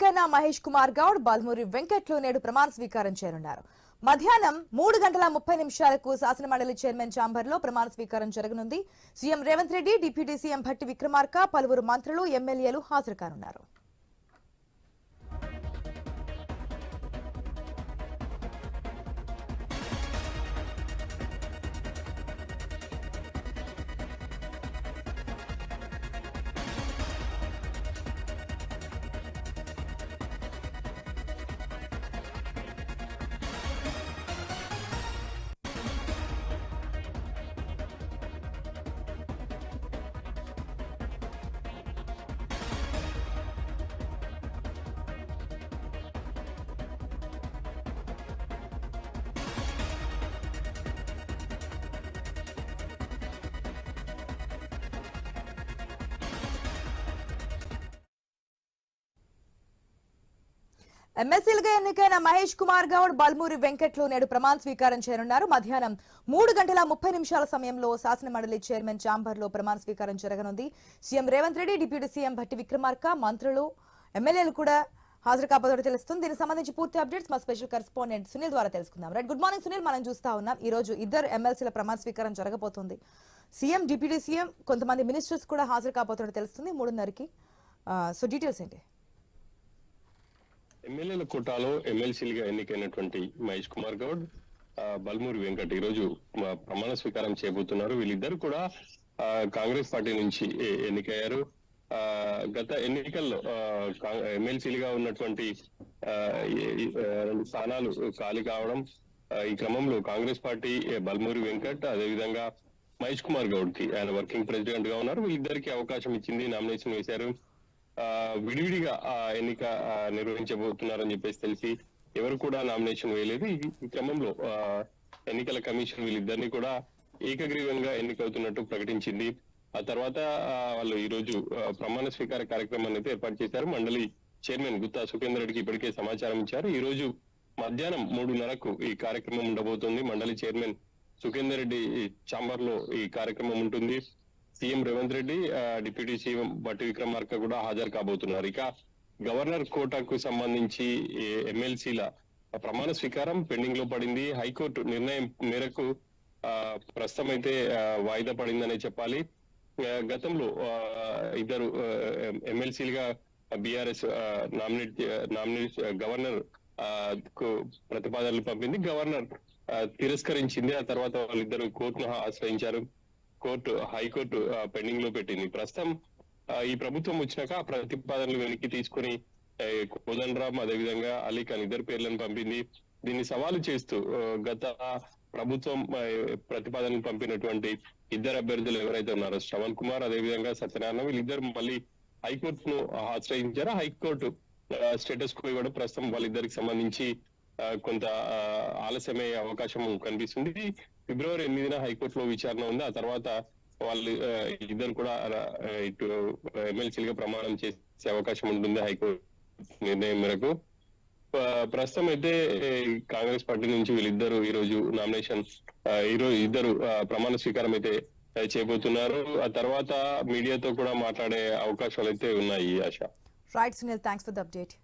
ఎన్నికైన మహేష్ కుమార్ గౌడ్ బాల్మూరి వెంకట్లు నేడు ప్రమాణ స్వీకారం చేయనున్నారు. మధ్యాహ్నం మూడు గంటల ముప్పై నిమిషాలకు శాసనమండలి చైర్మన్ ఛాంబర్లో ప్రమాణ స్వీకారం జరగనుంది. CM Revanth Reddy deputy CM Bhatti Vikramarka పలువురు మంత్రులు ఎమ్మెల్యేలు హాజరు కానున్నారు. ఎమ్మెల్సీలుగా ఎన్నికైన మహేష్ కుమార్ గౌడ్ బల్మూరి వెంకట్లు నేడు ప్రమాణ స్వీకారం చేయనున్నారు. మధ్యాహ్నం మూడు గంటల ముప్పై నిమిషాల సమయంలో శాసన మండలి చైర్మన్ ఛాంబర్లో ప్రమాణ స్వీకారం జరగనుంది. CM Revanth Reddy deputy CM Bhatti Vikramarka మంత్రులు ఎమ్మెల్యేలు కూడా హాజరు కాబోతున్నట్టు తెలుస్తుంది. దీనికి సంబంధించి పూర్తి అప్డేట్స్ మా స్పెషల్ కరెస్పాండెంట్ సునీల్ ద్వారా తెలుసుకుందాం. Right good morning Sunil. మనం చూస్తా ఉన్నాం ఈ రోజు ఇద్దరు ఎమ్మెల్సీల ప్రమాణ స్వీకారం జరగబోతుంది. సీఎం డిప్యూటీ సీఎం కొంతమంది మినిస్టర్స్ కూడా హాజరు కాబోతున్నట్టు తెలుస్తుంది. మూడున్నరకి సో డీటెయిల్స్ ఏంటి? ఎమ్మెల్యేల కోటాలో ఎమ్మెల్సీలుగా ఎన్నికైనటువంటి మహేష్ కుమార్ గౌడ్ బల్మూరి వెంకట్ ఈ రోజు ప్రమాణ స్వీకారం చేయబోతున్నారు. వీళ్ళిద్దరు కూడా కాంగ్రెస్ పార్టీ నుంచి ఎన్నికయ్యారు. ఆ, గత ఎన్నికల్లో ఎమ్మెల్సీలుగా ఉన్నటువంటి రెండు స్థానాలు ఖాళీ కావడం ఈ క్రమంలో కాంగ్రెస్ పార్టీ ఏ, బల్మూరి వెంకట్ అదేవిధంగా మహేష్ కుమార్ గౌడ్కి ఆయన వర్కింగ్ ప్రెసిడెంట్గా ఉన్నారు. వీళ్ళిద్దరికి అవకాశం ఇచ్చింది నామినేషన్ వేశారు. విడివిడిగా ఆ ఎన్నిక నిర్వహించబోతున్నారని చెప్పేసి తెలిసి ఎవరు కూడా నామినేషన్ వేయలేదు. ఈ క్రమంలో ఆ, ఎన్నికల కమిషన్ వీళ్ళిద్దరిని కూడా ఏకగ్రీవంగా ఎన్నికవుతున్నట్టు ప్రకటించింది. ఆ తర్వాత వాళ్ళు ఈ రోజు ప్రమాణ స్వీకార కార్యక్రమాన్ని అయితే ఏర్పాటు చేశారు. మండలి చైర్మన్ గుత్తా సుఖేందర్ రెడ్డికి ఇప్పటికే సమాచారం ఇచ్చారు. ఈ రోజు మధ్యాహ్నం మూడున్నరకు ఈ కార్యక్రమం ఉండబోతుంది. మండలి చైర్మన్ సుఖేందర్ రెడ్డి చాంబర్లో ఈ కార్యక్రమం ఉంటుంది. CM Revanth Reddy deputy CM Bhatti Vikramarka కూడా హాజరు కాబోతున్నారు. ఇక గవర్నర్ కోటాకు సంబంధించి ఎమ్మెల్సీల ప్రమాణ స్వీకారం పెండింగ్లో పడింది. హైకోర్టు నిర్ణయం మేరకు ఆ, ప్రస్తుతం అయితే వాయిదా పడిందనే చెప్పాలి. గతంలో ఇద్దరు ఎమ్మెల్సీలుగా బీఆర్ఎస్ నామినేట్ నామినేట్ గవర్నర్ ఆ, కు ప్రతిపాదనలు పంపింది. గవర్నర్ తిరస్కరించింది. ఆ తర్వాత వాళ్ళిద్దరు కోర్టును ఆశ్రయించారు. కోర్టు హైకోర్టు పెండింగ్లో పెట్టింది. ప్రస్తుతం ఈ ప్రభుత్వం వచ్చినాక ఆ ప్రతిపాదనలు వెనక్కి తీసుకుని కోదండరామ్ అదేవిధంగా అలీ ఖాన్ ఇద్దరు పేర్లను పంపింది. దీన్ని సవాలు చేస్తూ గత ప్రభుత్వం ప్రతిపాదనలు పంపినటువంటి ఇద్దరు అభ్యర్థులు ఎవరైతే ఉన్నారో శ్రవణ్ కుమార్ అదేవిధంగా సత్యనారాయణ వీళ్ళిద్దరు మళ్ళీ హైకోర్టును ఆశ్రయించారు. హైకోర్టు స్టేటస్ కో ఇవ్వడం ప్రస్తుతం వాళ్ళిద్దరికి సంబంధించి కొంత ఆలస్యమయ్యే అవకాశం కనిపిస్తుంది. ఫిబ్రవరి ఎనిమిదిన హైకోర్టులో విచారణ ఉంది. ఆ తర్వాత వాళ్ళు ఇద్దరు కూడా ఇటు ఎమ్మెల్సీలుగా ప్రమాణం చేసే అవకాశం ఉంటుంది హైకోర్టు నిర్ణయం మేరకు. ప్రస్తుతం అయితే కాంగ్రెస్ పార్టీ నుంచి వీళ్ళిద్దరు ఈ రోజు నామినేషన్ ఈ రోజు ఇద్దరు ప్రమాణ స్వీకారం అయితే చేయబోతున్నారు. ఆ తర్వాత మీడియాతో కూడా మాట్లాడే అవకాశాలు అయితే ఉన్నాయి ఆశ. Right Sunil thanks for the update